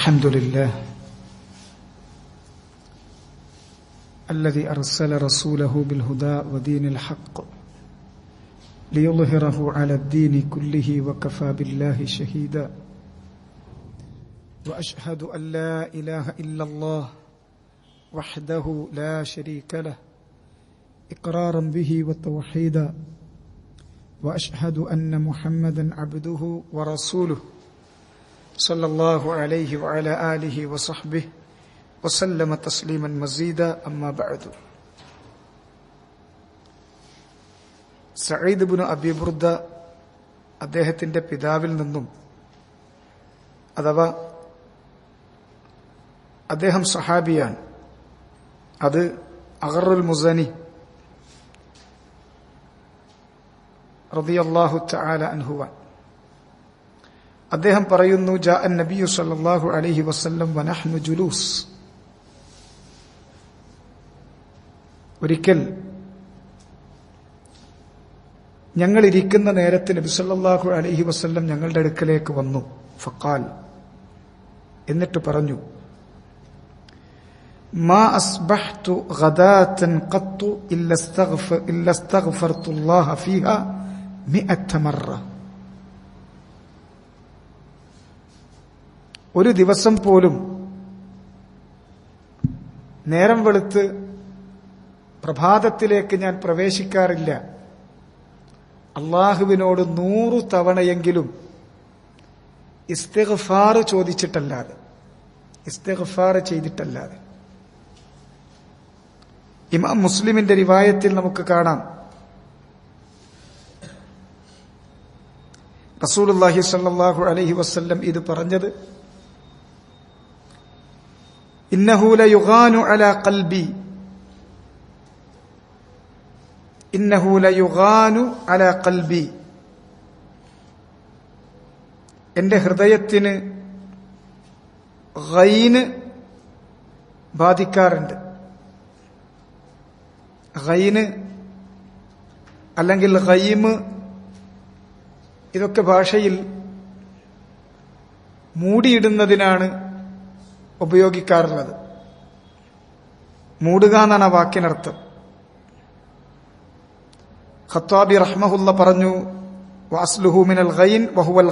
الحمد لله الذي أرسل رسوله بالهدى ودين الحق ليظهره على الدين كله وكفى بالله شهيدا وأشهد أن لا إله إلا الله وحده لا شريك له إقرارا به وتوحيدا وأشهد أن محمدا عبده ورسوله صلى الله عليه وعلى آله وصحبه وسلم تسليما مزيدا أما بعد സയ്യിദ് ബിനു അബി ബുർദ അദ്ദേഹത്തിന്റെ പിതാവിൽ നിന്നും അഥവാ അദ്ദേഹം സഹാബിയാണ് അത് അഗറുൽ മുസനി റളിയല്ലാഹു തആല അൻഹുവാൻ അദ്ദേഹം പറയുന്നു ജാ അൻ നബിയു വനഹ്നു ജുലൂസ്. ഒരിക്കൽ ഞങ്ങൾ ഇരിക്കുന്ന നബി നബിസല്ലാഹു അലഹി വസ്ല്ലം ഞങ്ങളുടെ അടുക്കലേക്ക് വന്നു. ഫക്കാൽ എന്നിട്ട് പറഞ്ഞു മാ അസ്ബഹ്തു ഒരു ദിവസം പോലും നേരം വെളുത്ത് പ്രഭാതത്തിലേക്ക് ഞാൻ പ്രവേശിക്കാറില്ല. അള്ളാഹുവിനോട് നൂറു തവണയെങ്കിലും ഇസ്തിഗ്ഫാർ ചോദിച്ചിട്ടല്ലാതെ ഇസ്തിഗ്ഫാർ ചെയ്തിട്ടല്ലാതെ. ഇമാം മുസ്ലിമിന്റെ റിവായത്തിൽ നമുക്ക് കാണാം. റസൂലുള്ളാഹി സല്ലാഹു അലഹി വസ്ല്ലം ഇത് പറഞ്ഞത് ഇന്നഹു യുഗാനു അലാ ഖൽബി. ഇന്നഹു യുഗാനു അലാ ഖൽബി. എന്റെ ഹൃദയത്തിന് ഗൈന് ബാധിക്കാറുണ്ട്. ഗൈന് അല്ലെങ്കിൽ ഗൈമ് ഇതൊക്കെ ഭാഷയിൽ മൂടിയിടുന്നതിനാണ് ഉപയോഗിക്കാറുള്ളത്. മൂടുക എന്നാണ് ആ വാക്കിനർത്ഥം. ഖത്താബി റഹ്മഹുല്ല പറഞ്ഞു വാസ്ലുഹു മിനൽ ഗൈൻ വഹുവൽ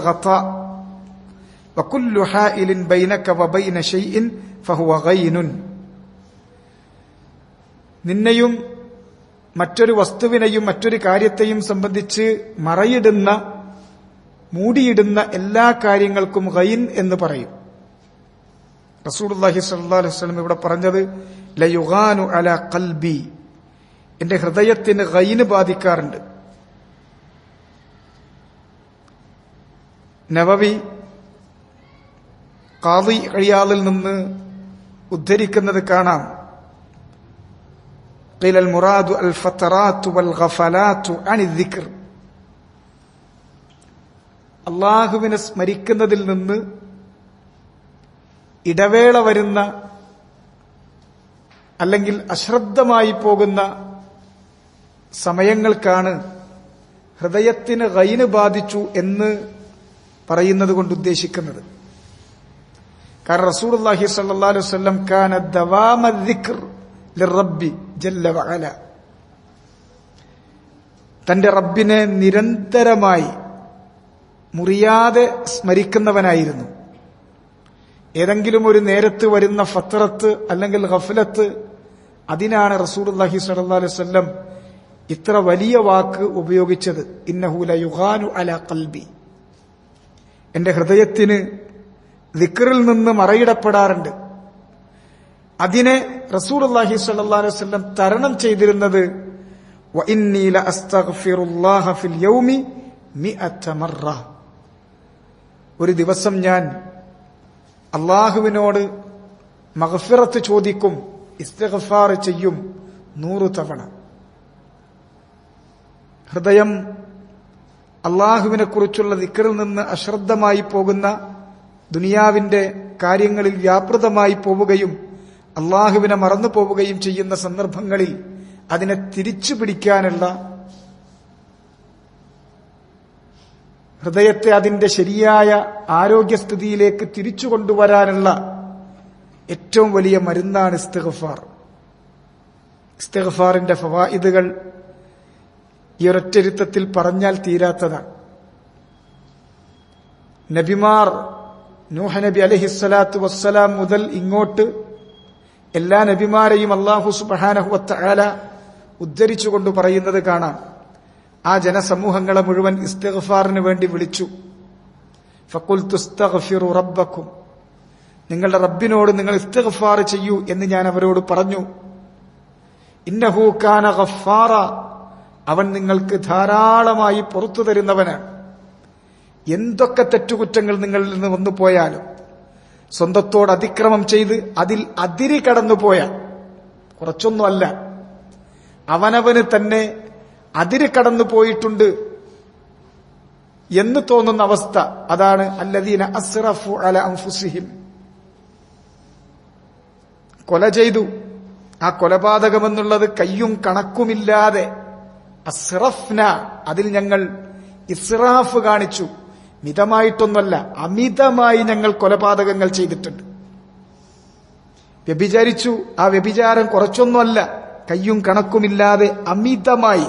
നിന്നെയും മറ്റൊരു വസ്തുവിനെയും മറ്റൊരു കാര്യത്തെയും സംബന്ധിച്ച് മറയിടുന്ന മൂടിയിടുന്ന എല്ലാ കാര്യങ്ങൾക്കും ഗൈൻ എന്ന് പറയും. റസൂലുള്ളാഹി സ്വല്ലല്ലാഹു അലൈഹി വസല്ലം ഇവിടെ പറഞ്ഞത് ലയുഗാനു അല ഖൽബി എന്റെ ഹൃദയത്തിന് ഗൈന് ബാധിക്കാറുണ്ട് നവവി കാളി അഴിയാളിൽ നിന്ന് ഉദ്ധരിക്കുന്നത് കാണാം قيل المراد الفترات والغفلات عن الذكر അള്ളാഹുവിനെ സ്മരിക്കുന്നതിൽ നിന്ന് ഇടവേള വരുന്ന അല്ലെങ്കിൽ അശ്രദ്ധമായി പോകുന്ന സമയങ്ങൾക്കാണ് ഹൃദയത്തിന് ഗൈന് ബാധിച്ചു എന്ന് പറയുന്നത് കൊണ്ട് ഉദ്ദേശിക്കുന്നത്. കാരണം റസൂലുള്ളാഹി അള്ളാഹി വസല്ലം കാന ദവാമ ജല്ല തന്റെ റബ്ബിനെ നിരന്തരമായി മുറിയാതെ സ്മരിക്കുന്നവനായിരുന്നു. ഏതെങ്കിലും ഒരു നേരത്ത് വരുന്ന ഫത്തറത്ത് അല്ലെങ്കിൽ ഹഫലത്ത് അതിനാണ് സ്വല്ലല്ലാഹു അലൈഹി വസല്ലം ഇത്ര വലിയ വാക്ക് ഉപയോഗിച്ചത്. ഇന്നഹു യുഹാനു അല കൽബി എന്റെ ഹൃദയത്തിന് ദിക്റിൽ നിന്ന് മറയിടപ്പെടാറുണ്ട്. അതിനെ റസൂർ അള്ളാഹി അലൈഹി വസല്ലം തരണം ചെയ്തിരുന്നത് ഒരു ദിവസം ഞാൻ അള്ളാഹുവിനോട് മഹഫിറത്ത് ചോദിക്കും ഇസ്തിഗ്ഫാർ ചെയ്യും നൂറ് തവണ. ഹൃദയം അള്ളാഹുവിനെ കുറിച്ചുള്ള ദിക്കറിൽ നിന്ന് അശ്രദ്ധമായി പോകുന്ന ദുനിയാവിന്റെ കാര്യങ്ങളിൽ വ്യാപൃതമായി പോവുകയും അള്ളാഹുവിനെ മറന്നു പോവുകയും ചെയ്യുന്ന സന്ദർഭങ്ങളിൽ അതിനെ തിരിച്ചു പിടിക്കാനുള്ള ഹൃദയത്തെ അതിന്റെ ശരിയായ ആരോഗ്യസ്ഥിതിയിലേക്ക് തിരിച്ചു കൊണ്ടുവരാനുള്ള ഏറ്റവും വലിയ മരുന്നാണ് ഇസ്തിഗ്ഫാർ. ഇസ്തിഗ്ഫാറിന്റെ ഫവായിദുകൾ ഈ ഒരൊറ്റരുത്തത്തിൽ പറഞ്ഞാൽ തീരാത്തതാണ്. നബിമാർ നൂഹ നബി അലഹിസ്സലാത്തു വസ്സലാം മുതൽ ഇങ്ങോട്ട് എല്ലാ നബിമാരെയും അള്ളാഹു സുബാനഹുവത്ത ഉദ്ധരിച്ചുകൊണ്ട് പറയുന്നത് കാണാം. ആ ജനസമൂഹങ്ങളെ മുഴുവൻ ഇസ്തിഗ്ഫാറിന് വേണ്ടി വിളിച്ചു. ഫക്കുൽ തുസ്തഗ്ഫിറു റബ്ബക്കും. നിങ്ങളുടെ റബ്ബിനോട് നിങ്ങൾ ഇസ്തിഗ്ഫാർ ചെയ്യൂ എന്ന് ഞാൻ അവരോട് പറഞ്ഞു. ഇന്നഹു കാന ഗഫാറ. അവൻ നിങ്ങൾക്ക് ധാരാളമായി പുറത്തു തരുന്നവനാണ്. എന്തൊക്കെ തെറ്റുകുറ്റങ്ങൾ നിങ്ങളിൽ നിന്ന് വന്നു പോയാലും സ്വന്തത്തോട് അതിക്രമം ചെയ്ത് അതിൽ അതിരി കടന്നുപോയാൽ കുറച്ചൊന്നുമല്ല. അവനവന് തന്നെ അതിര് കടന്നു പോയിട്ടുണ്ട് എന്ന് തോന്നുന്ന അവസ്ഥ അതാണ് അല്ലദീന അസ്റഫു അല അൻഫുസിഹിം. കൊല ചെയ്തു. ആ കൊലപാതകമെന്നുള്ളത് കയ്യും കണക്കുമില്ലാതെ അസ്റഫ്ന അതിൽ ഞങ്ങൾ ഇസ്റാഫ് കാണിച്ചു. മിതമായിട്ടൊന്നല്ല അമിതമായി ഞങ്ങൾ കൊലപാതകങ്ങൾ ചെയ്തിട്ടുണ്ട്. വ്യഭിചരിച്ചു. ആ വ്യഭിചാരം കുറച്ചൊന്നുമല്ല കയ്യും കണക്കുമില്ലാതെ അമിതമായി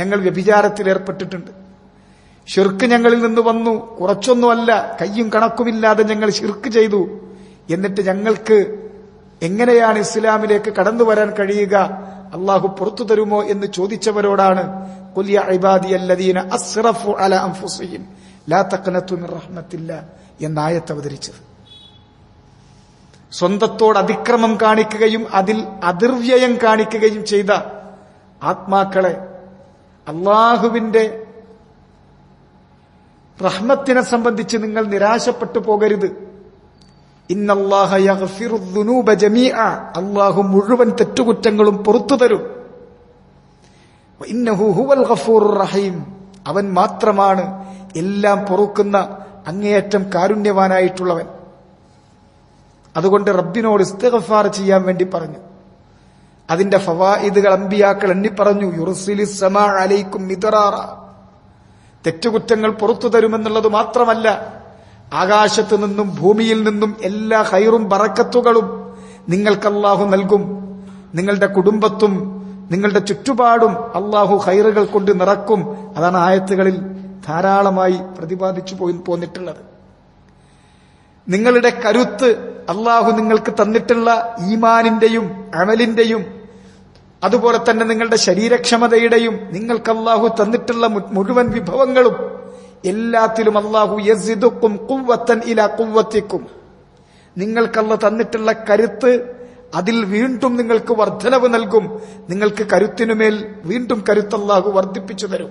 ഞങ്ങൾ വ്യഭിചാരത്തിൽ ഏർപ്പെട്ടിട്ടുണ്ട്. ഷിർക്ക് ഞങ്ങളിൽ നിന്ന് വന്നു. കുറച്ചൊന്നുമല്ല കയ്യും കണക്കുമില്ലാതെ ഞങ്ങൾ ഷിർക്ക് ചെയ്തു. എന്നിട്ട് ഞങ്ങൾക്ക് എങ്ങനെയാണ് ഇസ്ലാമിലേക്ക് കടന്നു വരാൻ കഴിയുക? അള്ളാഹു പുറത്തു തരുമോ എന്ന് ചോദിച്ചവരോടാണ് എന്നായത്ത് അവതരിച്ചത്. സ്വന്തത്തോട് അതിക്രമം കാണിക്കുകയും അതിൽ അതിർവ്യയം കാണിക്കുകയും ചെയ്ത ആത്മാക്കളെ അള്ളാഹുവിന്റെ റഹ്മത്തിനെ സംബന്ധിച്ച് നിങ്ങൾ നിരാശപ്പെട്ടു പോകരുത്. ഇന്നല്ലാഹ ജമീഅ. അള്ളാഹു മുഴുവൻ തെറ്റുകുറ്റങ്ങളും പുറത്തു തരും. റഹീം. അവൻ മാത്രമാണ് എല്ലാം പൊറുക്കുന്ന അങ്ങേയറ്റം കാരുണ്യവാനായിട്ടുള്ളവൻ. അതുകൊണ്ട് റബ്ബിനോട് ഇസ്തിഗ്ഫാർ ചെയ്യാൻ വേണ്ടി പറഞ്ഞു. അതിന്റെ ഫവായിദുകൾ അമ്പിയാക്കൾ എണ്ണി പറഞ്ഞു യുർസിലി സമാ അലൈക്കും മിതറാറ തെറ്റുകുറ്റങ്ങൾ പുറത്തു തരുമെന്നുള്ളത് മാത്രമല്ല ആകാശത്തു നിന്നും ഭൂമിയിൽ നിന്നും എല്ലാ ഹൈറും ബറക്കത്തുകളും നിങ്ങൾക്ക് അള്ളാഹു നൽകും. നിങ്ങളുടെ കുടുംബത്തും നിങ്ങളുടെ ചുറ്റുപാടും അള്ളാഹു ഹൈറുകൾ കൊണ്ട് നിറക്കും. അതാണ് ആയത്തുകളിൽ ധാരാളമായി പ്രതിപാദിച്ചു പോയി പോന്നിട്ടുള്ളത്. നിങ്ങളുടെ കരുത്ത് അള്ളാഹു നിങ്ങൾക്ക് തന്നിട്ടുള്ള ഈമാനിന്റെയും അമലിന്റെയും അതുപോലെ തന്നെ നിങ്ങളുടെ ശരീരക്ഷമതയുടെയും നിങ്ങൾക്ക് അള്ളാഹു തന്നിട്ടുള്ള മുഴുവൻ വിഭവങ്ങളും എല്ലാത്തിലും അള്ളാഹു യസിദുക്കും കുവ്വത്തൻ ഇല കുവ്വത്തിക്കും. നിങ്ങൾക്കല്ല തന്നിട്ടുള്ള കരുത്ത് അതിൽ വീണ്ടും നിങ്ങൾക്ക് വർദ്ധനവ് നൽകും. നിങ്ങൾക്ക് കരുത്തിനുമേൽ വീണ്ടും കരുത്ത് അള്ളാഹു വർദ്ധിപ്പിച്ചു തരും.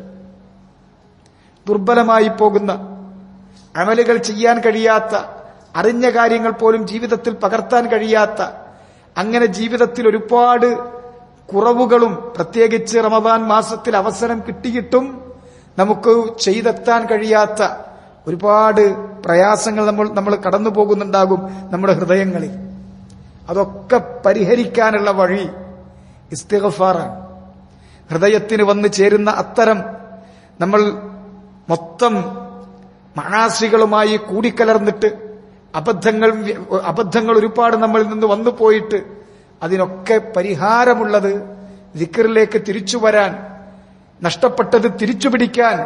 ദുർബലമായി പോകുന്ന അമലുകൾ ചെയ്യാൻ കഴിയാത്ത അറിഞ്ഞ കാര്യങ്ങൾ പോലും ജീവിതത്തിൽ പകർത്താൻ കഴിയാത്ത അങ്ങനെ ജീവിതത്തിൽ ഒരുപാട് കുറവുകളും പ്രത്യേകിച്ച് റമദാൻ മാസത്തിൽ അവസരം കിട്ടിയിട്ടും നമുക്ക് ചെയ്തെത്താൻ കഴിയാത്ത ഒരുപാട് പ്രയാസങ്ങൾ നമ്മൾ നമ്മൾ കടന്നു പോകുന്നുണ്ടാകും നമ്മുടെ ഹൃദയങ്ങളിൽ. അതൊക്കെ പരിഹരിക്കാനുള്ള വഴി ഇസ്തിഗഫാറാണ്. ഹൃദയത്തിന് വന്ന് ചേരുന്ന അത്തരം നമ്മൾ മൊത്തം മണാസികളുമായി കൂടിക്കലർന്നിട്ട് അബദ്ധങ്ങൾ അബദ്ധങ്ങൾ ഒരുപാട് നമ്മളിൽ നിന്ന് വന്നു പോയിട്ട് അതിനൊക്കെ പരിഹാരമുള്ളത് ദിക്കറിലേക്ക് തിരിച്ചു വരാൻ നഷ്ടപ്പെട്ടത് തിരിച്ചു പിടിക്കാൻ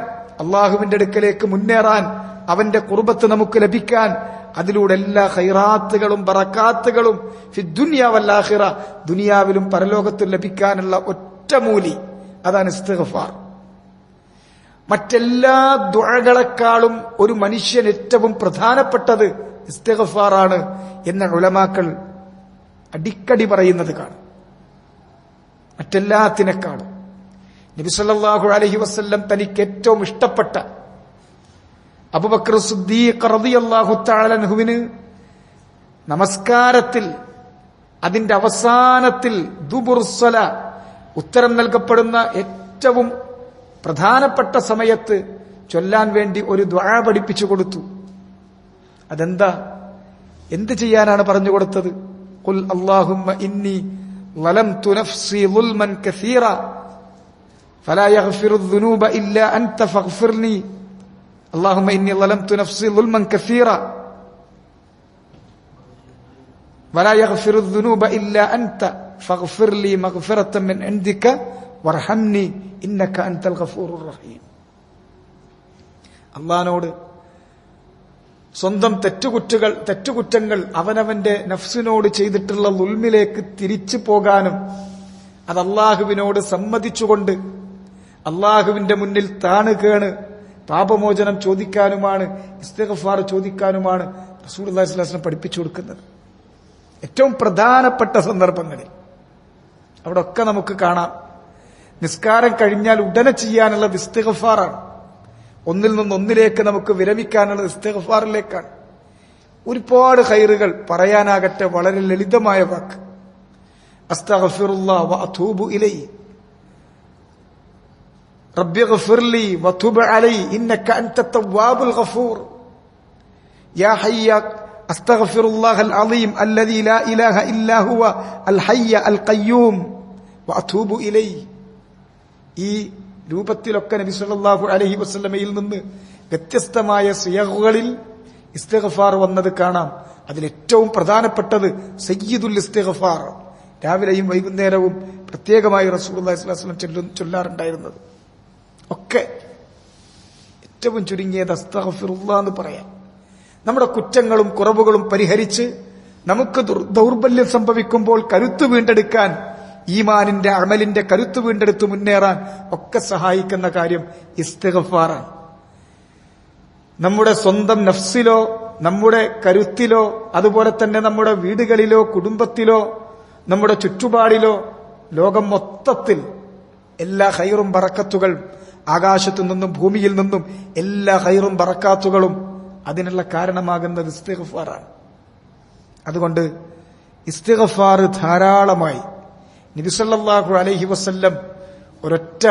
അള്ളാഹുവിന്റെ അടുക്കലേക്ക് മുന്നേറാൻ അവന്റെ കുറുബത്ത് നമുക്ക് ലഭിക്കാൻ അതിലൂടെ എല്ലാ ഹൈറാത്തുകളും ബറക്കാത്തുകളും ദുനിയാവല്ലാഹിറ ദുനിയാവിലും പരലോകത്തും ലഭിക്കാനുള്ള ഒറ്റമൂലി അതാണ് ഇസ്തിഗ്ഫാർ. മറ്റെല്ലാ ദുഴകളെക്കാളും ഒരു മനുഷ്യൻ ഏറ്റവും പ്രധാനപ്പെട്ടത് ഇസ്തഫാറാണ് എന്ന ഉലമാക്കൾ അടിക്കടി പറയുന്നത് കാണും. മറ്റെല്ലാത്തിനേക്കാളും നബിസല്ലാഹു അലഹി വസ്ല്ലം തനിക്ക് ഏറ്റവും ഇഷ്ടപ്പെട്ട അബുബക്കർ റളിയല്ലാഹു നമസ്കാരത്തിൽ അതിന്റെ അവസാനത്തിൽ ദുബുർസല ഉത്തരം നൽകപ്പെടുന്ന ഏറ്റവും പ്രധാനപ്പെട്ട സമയത്ത് ചൊല്ലാൻ വേണ്ടി ഒരു ദ്വാ പഠിപ്പിച്ചു കൊടുത്തു. അതെന്താ? എന്ത് ചെയ്യാനാണ് പറഞ്ഞു കൊടുത്തത്? ഖുൽ അല്ലാഹുമ്മ ഇന്നി ظلمت نفسي ظلما كثيرا فلا يغفر الذنوب إلا أنت فاغفرني اللهم إني ظلمت نفسي ظلما كثيرا ولا يغفر الذنوب إلا أنت فاغفر لي مغفرة من عندك وارحمني إنك أنت الغفور الرحيم അള്ളഹാനോട് സ്വന്തം തെറ്റുകുറ്റുകൾ തെറ്റുകുറ്റങ്ങൾ അവനവന്റെ നഫ്സിനോട് ചെയ്തിട്ടുള്ള ലുൽമിലേക്ക് തിരിച്ചു പോകാനും അത് അള്ളാഹുവിനോട് സമ്മതിച്ചുകൊണ്ട് അള്ളാഹുവിന്റെ മുന്നിൽ താണ് കേണ് പാപമോചനം ചോദിക്കാനുമാണ് ഇസ്തഗഫാർ ചോദിക്കാനുമാണ് റസൂൽ അള്ളാഹിസ്ലാസ്ലം പഠിപ്പിച്ചു കൊടുക്കുന്നത്. ഏറ്റവും പ്രധാനപ്പെട്ട സന്ദർഭങ്ങളിൽ അവിടെ ഒക്കെ നമുക്ക് കാണാം. നിസ്കാരം കഴിഞ്ഞാൽ ഉടനെ ചെയ്യാനുള്ള ഇസ്തഗഫാറാണ്. ഒന്നിൽ നിന്ന് ഒന്നിലേക്ക് നമുക്ക് വിരമിക്കാനുള്ള ഇസ്തഗഫാറിലേക്കാണ് ഒരുപാട് ഹൈറുകൾ പറയാനാകട്ടെ വളരെ ലളിതമായ വാക്ക് അസ്തഗഫിറുല്ലാ വ അതൂബു ഇലൈ رب اغفر لي وتب علي إنك أنت التواب الغفور يا حي أستغفر الله العظيم الذي لا إله إلا هو الحي القيوم وأتوب إليه ഈ രൂപത്തിലൊക്കെ നബി സല്ലാഹു അലഹി വസ്ലമയിൽ നിന്ന് വ്യത്യസ്തമായ സിയഹുകളിൽ ഇസ്തിഗ്ഫാർ വന്നത് കാണാം. അതിലേറ്റവും പ്രധാനപ്പെട്ടത് സയ്യിദുൽ ഇസ്തിഗ്ഫാർ. രാവിലെയും വൈകുന്നേരവും പ്രത്യേകമായി അലൈഹി വസല്ലം ചൊല്ലാറുണ്ടായിരുന്നത്. ഒക്കെ ഏറ്റവും ചുരുങ്ങിയത് അസ്തഗ്ഫിറുല്ല എന്ന് പറയാം. നമ്മുടെ കുറ്റങ്ങളും കുറവുകളും പരിഹരിച്ച് നമുക്ക് ദൗർബല്യം സംഭവിക്കുമ്പോൾ കരുത്ത് വീണ്ടെടുക്കാൻ ഈമാനിന്റെ അമലിന്റെ കരുത്ത് വീണ്ടെടുത്ത് മുന്നേറാൻ ഒക്കെ സഹായിക്കുന്ന കാര്യം ഇസ്തഗഫാറാണ്. നമ്മുടെ സ്വന്തം നഫ്സിലോ നമ്മുടെ കരുത്തിലോ അതുപോലെ തന്നെ നമ്മുടെ വീടുകളിലോ കുടുംബത്തിലോ നമ്മുടെ ചുറ്റുപാടിലോ ലോകം മൊത്തത്തിൽ എല്ലാ ഹൈറും പറക്കത്തുകൾ ആകാശത്തു നിന്നും ഭൂമിയിൽ നിന്നും എല്ലാ ഹൈറും പറക്കാത്തുകളും അതിനുള്ള കാരണമാകുന്നത് ഇസ്തിഗഫാറാണ്. അതുകൊണ്ട് ഇസ്തിഗഫാർ ധാരാളമായി നബിസല്ലാഹു അലൈഹി വസ്ല്ലം ഒരൊറ്റ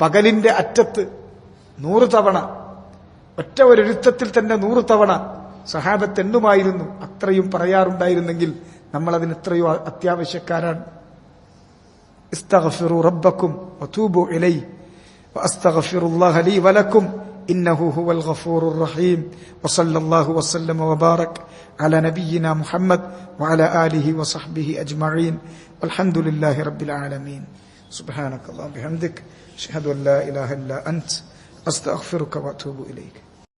പകലിന്റെ അറ്റത്ത് നൂറ് തവണ ഒറ്റ ഒരൊരുത്തത്തിൽ തന്നെ നൂറ് തവണ സഹാബത്തെണ്ണുമായിരുന്നു. അത്രയും പറയാറുണ്ടായിരുന്നെങ്കിൽ നമ്മൾ അതിന് എത്രയോ അത്യാവശ്യക്കാരാണ്. ഇസ്തഗഫിറു റബ്ബക്കും വതൂബു ഇലൈ വഅസ്തഗഫിറുല്ലാഹ ലീ വലക്കും إنه هو الغفور الرحيم. وصلى الله وسلم وبارك على نبينا محمد وعلى آله وصحبه أجمعين. والحمد لله رب العالمين. سبحانك اللهم وبحمدك أشهد أن لا إله إلا أنت أستغفرك وأتوب إليك.